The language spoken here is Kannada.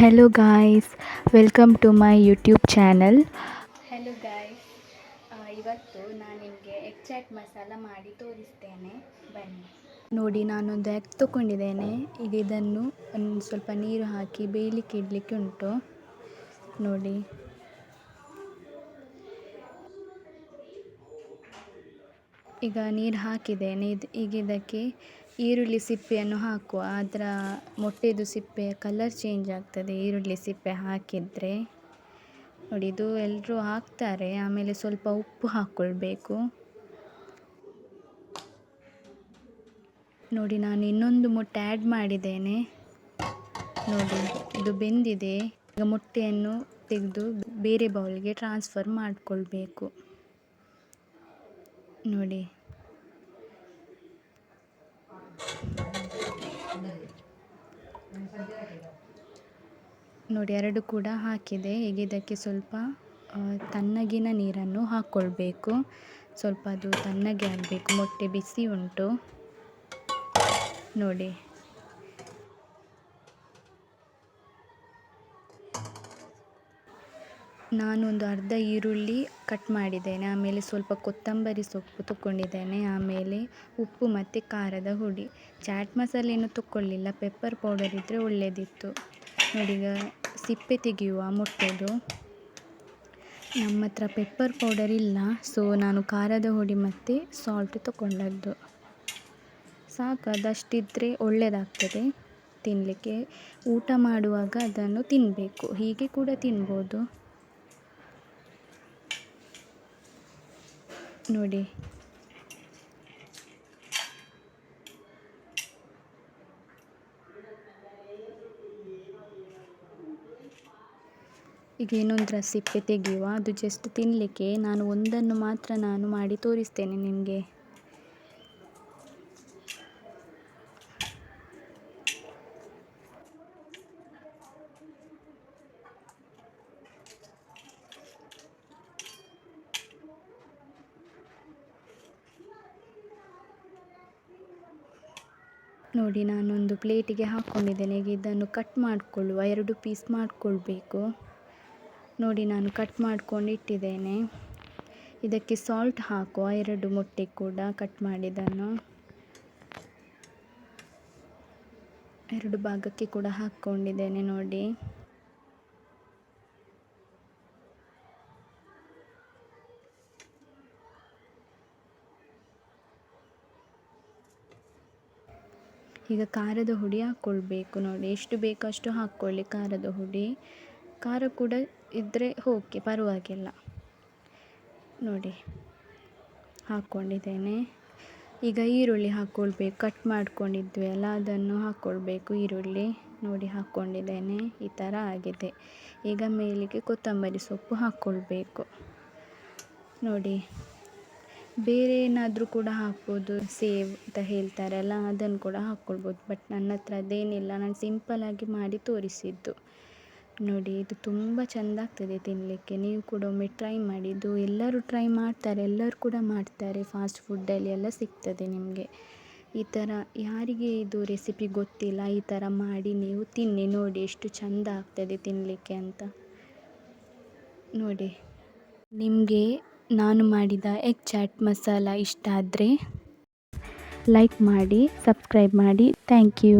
Hello guys welcome to my YouTube channel hello guys ಇವತ್ತು ನಾನು ನಿಮಗೆ ಎಗ್ ಚಾಟ್ ಮಸಾಲ ಮಾಡಿ ತೋರಿಸ್ತೇನೆ. ಬನ್ನಿ. ನೋಡಿ ನಾನೊಂದು ಎಗ್ ತೊಗೊಂಡಿದ್ದೇನೆ. ಈಗ ಇದನ್ನು ಒಂದು ಸ್ವಲ್ಪ ನೀರು ಹಾಕಿ ಬೇಯಲಿಕ್ಕೆ ಇಡಲಿಕ್ಕೆ ಉಂಟು. ನೋಡಿ. ಈಗ ನೀರು ಹಾಕಿದ್ದೇನೆ. ಇದು ಈಗ ಇದಕ್ಕೆ ಈರುಳ್ಳಿ ಸಿಪ್ಪೆಯನ್ನು ಹಾಕುವ ಅದರ ಮೊಟ್ಟೆದು ಸಿಪ್ಪೆಯ ಕಲರ್ ಚೇಂಜ್ ಆಗ್ತದೆ. ಈರುಳ್ಳಿ ಸಿಪ್ಪೆ ಹಾಕಿದರೆ. ನೋಡಿ, ಇದು ಎಲ್ಲರೂ ಹಾಕ್ತಾರೆ. ಆಮೇಲೆ ಸ್ವಲ್ಪ ಉಪ್ಪು ಹಾಕ್ಕೊಳ್ಬೇಕು ನೋಡಿ, ನಾನು ಇನ್ನೊಂದು ಮೊಟ್ಟೆ ಆ್ಯಡ್ ಮಾಡಿದ್ದೇನೆ. ನೋಡಿ, ಇದು ಬೆಂದಿದೆ. ಈಗ ಮೊಟ್ಟೆಯನ್ನು ತೆಗೆದು ಬೇರೆ ಬೌಲ್ಗೆ ಟ್ರಾನ್ಸ್ಫರ್ ಮಾಡಿಕೊಳ್ಬೇಕು. ನೋಡಿ. ನೋಡಿ, ಎರಡು ಕೂಡ ಹಾಕಿದೆ. ಈಗ ಇದಕ್ಕೆ ಸ್ವಲ್ಪ ತಣ್ಣಗಿನ ನೀರನ್ನು ಹಾಕ್ಕೊಳ್ಬೇಕು. ಸ್ವಲ್ಪ ಅದು ತಣ್ಣಗೆ ಆಗಬೇಕು. ಮೊಟ್ಟೆ ಬಿಸಿ ಉಂಟು. ನೋಡಿ. ನಾನೊಂದು ಅರ್ಧ ಈರುಳ್ಳಿ ಕಟ್ ಮಾಡಿದ್ದೇನೆ. ಆಮೇಲೆ ಸ್ವಲ್ಪ ಕೊತ್ತಂಬರಿ ಸೊಪ್ಪು ತಗೊಂಡಿದ್ದೇನೆ ಆಮೇಲೆ ಉಪ್ಪು ಮತ್ತು ಖಾರದ ಹುಡಿ. ಚಾಟ್ ಮಸಾಲೆ ಏನು ತಗೊಳ್ಳಿಲ್ಲ ಪೆಪ್ಪರ್ ಪೌಡರ್ ಇದ್ದರೆ ಒಳ್ಳೆಯದಿತ್ತು ನೋಡಿ ಈಗ ಸಿಪ್ಪೆ ತೆಗೆಯುವ ಮೊಟ್ಟೆದು. ನಮ್ಮ ಹತ್ರ ಪೆಪ್ಪರ್ ಪೌಡರ್ ಇಲ್ಲ. ಸೊ ನಾನು ಖಾರದ ಹುಡಿ ಮತ್ತು ಸಾಲ್ಟ್ ತಗೊಂಡದ್ದು ಸಾಕು. ಅದಷ್ಟಿದ್ದರೆ ಒಳ್ಳೆಯದಾಗ್ತದೆ ತಿನ್ನಲಿಕ್ಕೆ ಊಟ ಮಾಡುವಾಗ ಅದನ್ನು ತಿನ್ನಬೇಕು ಹೀಗೆ ಕೂಡ ತಿನ್ಬೋದು. ನೋಡಿ. ಈಗ ಇನ್ನೊಂದು ಸಿಪ್ಪೆ ತೆಗೆಯುವ. ಅದು ಜಸ್ಟ್ ತಿನ್ನಲಿಕ್ಕೆ ನಾನು ಒಂದನ್ನು ಮಾತ್ರ ನಾನು ಮಾಡಿ ತೋರಿಸ್ತೇನೆ ನಿಮಗೆ. ನೋಡಿ, ನಾನೊಂದು ಪ್ಲೇಟಿಗೆ ಹಾಕ್ಕೊಂಡಿದ್ದೇನೆ ಈಗ ಇದನ್ನು ಕಟ್ ಮಾಡಿಕೊಳ್ಳುವ, ಎರಡು ಪೀಸ್ ಮಾಡಿಕೊಳ್ಬೇಕು. ನೋಡಿ, ನಾನು ಕಟ್ ಮಾಡ್ಕೊಂಡು ಇಟ್ಟಿದ್ದೇನೆ. ಇದಕ್ಕೆ ಸಾಲ್ಟ್ ಹಾಕುವ, ಎರಡು ಮೊಟ್ಟೆ ಕೂಡ ಕಟ್ ಮಾಡಿದ್ದನ್ನು. ಎರಡು ಭಾಗಕ್ಕೆ ಕೂಡ ಹಾಕ್ಕೊಂಡಿದ್ದೇನೆ ನೋಡಿ. ಈಗ ಖಾರದ ಹುಡಿ ಹಾಕ್ಕೊಳ್ಬೇಕು ನೋಡಿ. ಎಷ್ಟು ಬೇಕೋ ಅಷ್ಟು ಹಾಕ್ಕೊಳ್ಳಿ ಖಾರದ ಹುಡಿ. ಖಾರ ಕೂಡ ಇದ್ದರೆ ಓಕೆ ಪರವಾಗಿಲ್ಲ. ನೋಡಿ, ಹಾಕ್ಕೊಂಡಿದ್ದೇನೆ. ಈಗ ಈರುಳ್ಳಿ ಹಾಕ್ಕೊಳ್ಬೇಕು. ಕಟ್ ಮಾಡ್ಕೊಂಡಿದ್ವಿ ಅಲ್ಲ, ಅದನ್ನು ಹಾಕ್ಕೊಳ್ಬೇಕು ಈರುಳ್ಳಿ. ನೋಡಿ, ಹಾಕ್ಕೊಂಡಿದ್ದೇನೆ. ಈ ಥರ ಆಗಿದೆ. ಈಗ ಮೇಲಿಗೆ ಕೊತ್ತಂಬರಿ ಸೊಪ್ಪು ಹಾಕ್ಕೊಳ್ಬೇಕು. ನೋಡಿ ಬೇರೆ ಏನಾದರೂ ಕೂಡ ಹಾಕ್ಬೋದು. ಸೇವ್ ಅಂತ ಹೇಳ್ತಾರಲ್ಲ ಅದನ್ನು ಕೂಡ ಹಾಕ್ಕೊಳ್ಬೋದು. ಬಟ್ ನನ್ನ ಹತ್ರ ಅದೇನಿಲ್ಲ. ನಾನು ಸಿಂಪಲ್ಲಾಗಿ ಮಾಡಿ ತೋರಿಸಿದ್ದು. ನೋಡಿ, ಇದು ತುಂಬ ಚೆಂದ ಆಗ್ತದೆ ತಿನ್ನಲಿಕ್ಕೆ ನೀವು ಕೂಡ ಒಮ್ಮೆ ಟ್ರೈ ಮಾಡಿ. ಇದು ಎಲ್ಲರೂ ಟ್ರೈ ಮಾಡ್ತಾರೆ. ಎಲ್ಲರೂ ಕೂಡ ಮಾಡ್ತಾರೆ. ಫಾಸ್ಟ್ ಫುಡ್ಡಲ್ಲಿ ಎಲ್ಲ ಸಿಗ್ತದೆ ನಿಮಗೆ. ಈ ಥರ ಯಾರಿಗೆ ಇದು ರೆಸಿಪಿ ಗೊತ್ತಿಲ್ಲ, ಈ ಥರ ಮಾಡಿ ನೀವು ತಿನ್ನಿ. ನೋಡಿ, ಎಷ್ಟು ಚೆಂದ ಆಗ್ತದೆ ತಿನ್ನಲಿಕ್ಕೆ ಅಂತ. ನೋಡಿ, ನಿಮಗೆ ನಾನು ಮಾಡಿದ ಎಗ್ ಚಾಟ್ ಮಸಾಲ ಇಷ್ಟ ಆದರೆ ಲೈಕ್ ಮಾಡಿ ಸಬ್ಸ್ಕ್ರೈಬ್ ಮಾಡಿ. Thank you